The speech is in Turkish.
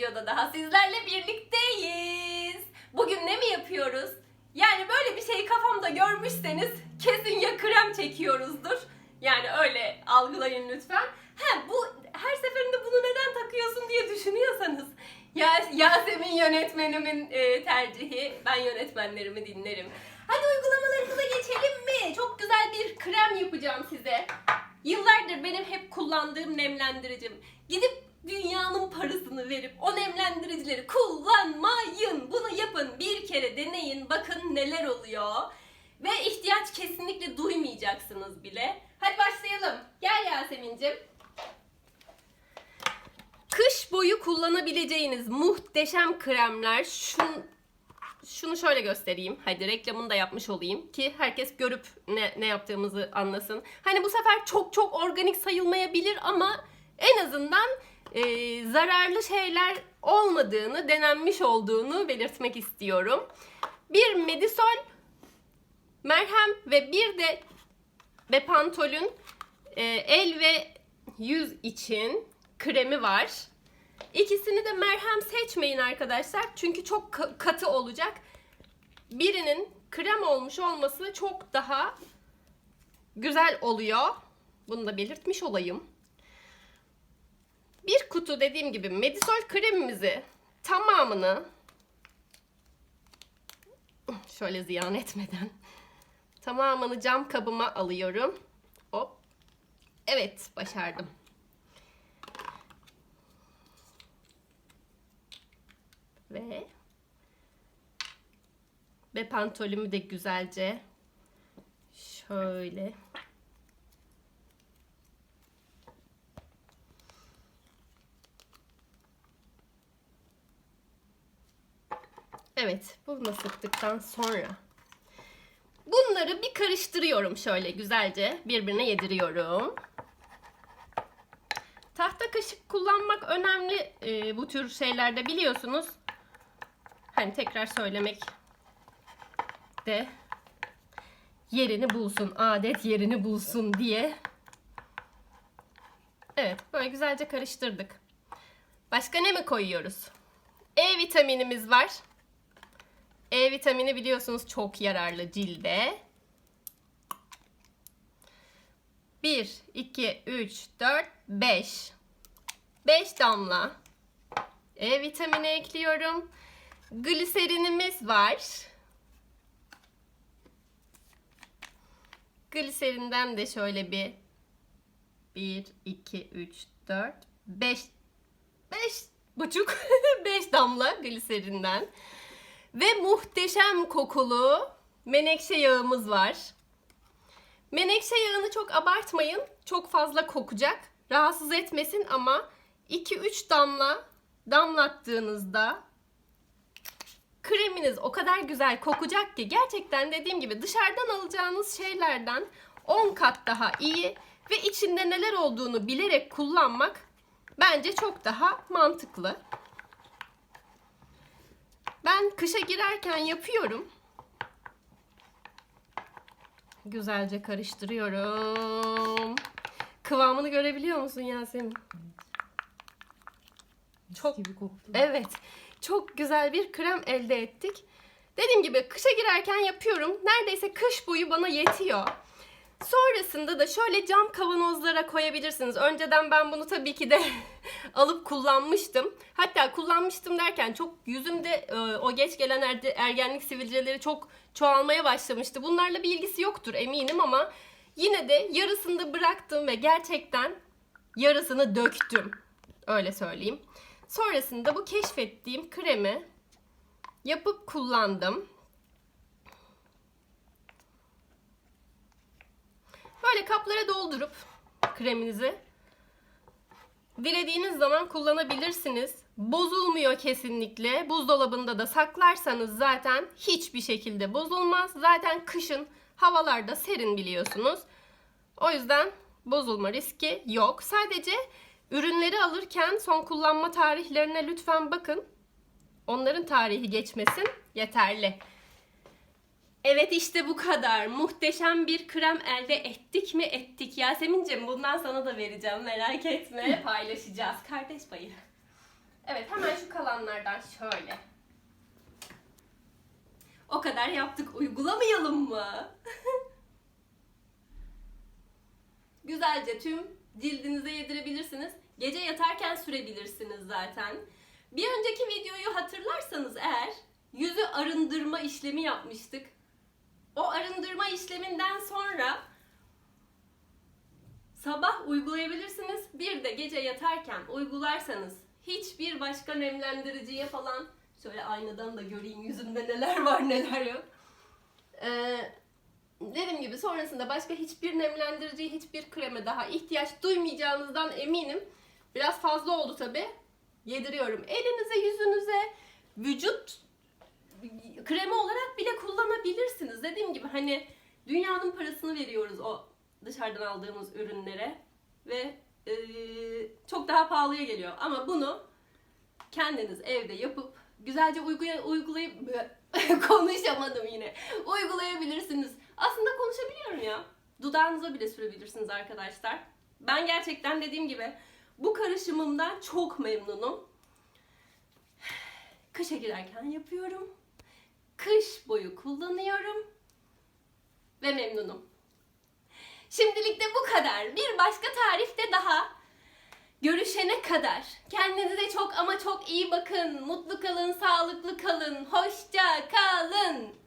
videoda daha sizlerle birlikteyiz. Bugün ne mi yapıyoruz? Yani böyle bir şeyi kafamda görmüşseniz kesin ya krem çekiyoruzdur. Yani öyle algılayın lütfen. He bu her seferinde bunu neden takıyorsun diye düşünüyorsanız ya, Yasemin yönetmenimin e, tercihi. Ben yönetmenlerimi dinlerim. Hadi uygulamalarımıza geçelim mi? Çok güzel bir krem yapacağım size. Yıllardır benim hep kullandığım nemlendiricim. Gidip dünyanın parasını verip o nemlendiricileri kullanmayın. Bunu yapın. Bir kere deneyin. Bakın neler oluyor. Ve ihtiyaç kesinlikle duymayacaksınız bile. Hadi başlayalım. Gel Yasemin'cim. Kış boyu kullanabileceğiniz muhteşem kremler. Şun, şunu şöyle göstereyim. Hadi reklamını da yapmış olayım ki herkes görüp ne, ne yaptığımızı anlasın. Hani bu sefer çok çok organik sayılmayabilir ama en azından e, zararlı şeyler olmadığını, denenmiş olduğunu belirtmek istiyorum. Bir Medisol merhem ve bir de Bepantol'ün e, el ve yüz için kremi var. İkisini de merhem seçmeyin arkadaşlar. Çünkü çok ka- katı olacak. Birinin krem olmuş olması çok daha güzel oluyor. Bunu da belirtmiş olayım. Bir kutu dediğim gibi Medisol kremimizi tamamını şöyle ziyan etmeden tamamını cam kabıma alıyorum. Hop. Evet, başardım. Ve ve pantolümü de güzelce şöyle Evet, bunu sıktıktan sonra bunları bir karıştırıyorum şöyle güzelce birbirine yediriyorum. Tahta kaşık kullanmak önemli e, bu tür şeylerde biliyorsunuz. Hani tekrar söylemek de yerini bulsun, adet yerini bulsun diye. Evet, böyle güzelce karıştırdık. Başka ne mi koyuyoruz? E vitaminimiz var. E vitamini biliyorsunuz çok yararlı cilde. 1, 2, 3, 4, 5. 5 damla E vitamini ekliyorum. Gliserinimiz var. Gliserinden de şöyle bir 1, 2, 3, 4, 5 5 buçuk 5 damla gliserinden. Ve muhteşem kokulu menekşe yağımız var. Menekşe yağını çok abartmayın. Çok fazla kokacak. Rahatsız etmesin ama 2-3 damla damlattığınızda kreminiz o kadar güzel kokacak ki gerçekten dediğim gibi dışarıdan alacağınız şeylerden 10 kat daha iyi ve içinde neler olduğunu bilerek kullanmak bence çok daha mantıklı. Ben kışa girerken yapıyorum. Güzelce karıştırıyorum. Kıvamını görebiliyor musun Yasemin? Çok gibi koktu. Evet. Çok güzel bir krem elde ettik. Dediğim gibi kışa girerken yapıyorum. Neredeyse kış boyu bana yetiyor. Sonrasında da şöyle cam kavanozlara koyabilirsiniz. Önceden ben bunu tabii ki de alıp kullanmıştım. Hatta kullanmıştım derken çok yüzümde e, o geç gelen erde- ergenlik sivilceleri çok çoğalmaya başlamıştı. Bunlarla bir ilgisi yoktur eminim ama yine de yarısını bıraktım ve gerçekten yarısını döktüm. Öyle söyleyeyim. Sonrasında bu keşfettiğim kremi yapıp kullandım. Böyle kaplara doldurup kreminizi dilediğiniz zaman kullanabilirsiniz. Bozulmuyor kesinlikle. Buzdolabında da saklarsanız zaten hiçbir şekilde bozulmaz. Zaten kışın havalarda serin biliyorsunuz. O yüzden bozulma riski yok. Sadece ürünleri alırken son kullanma tarihlerine lütfen bakın. Onların tarihi geçmesin yeterli. Evet işte bu kadar. Muhteşem bir krem elde ettik mi ettik. Yasemin'cim bundan sana da vereceğim merak etme. Paylaşacağız. Kardeş payı. Evet hemen şu kalanlardan şöyle. O kadar yaptık uygulamayalım mı? Güzelce tüm cildinize yedirebilirsiniz. Gece yatarken sürebilirsiniz zaten. Bir önceki videoyu hatırlarsanız eğer yüzü arındırma işlemi yapmıştık. O arındırma işleminden sonra sabah uygulayabilirsiniz. Bir de gece yatarken uygularsanız hiçbir başka nemlendiriciye falan şöyle aynadan da göreyim yüzümde neler var neler yok. Ee, dediğim gibi sonrasında başka hiçbir nemlendiriciye, hiçbir kreme daha ihtiyaç duymayacağınızdan eminim. Biraz fazla oldu tabi. Yediriyorum. Elinize, yüzünüze, vücut kremi olarak bile kullanabilirsiniz. Dediğim gibi hani dünyanın parasını veriyoruz o dışarıdan aldığımız ürünlere ve e, çok daha pahalıya geliyor. Ama bunu kendiniz evde yapıp güzelce uygulay uygulayıp konuşamadım yine. Uygulayabilirsiniz. Aslında konuşabiliyorum ya. Dudağınıza bile sürebilirsiniz arkadaşlar. Ben gerçekten dediğim gibi bu karışımımdan çok memnunum. Kışa girerken yapıyorum. Kış boyu kullanıyorum. Ve memnunum. Şimdilik de bu kadar. Bir başka tarifte daha görüşene kadar kendinize çok ama çok iyi bakın. Mutlu kalın, sağlıklı kalın. Hoşça kalın.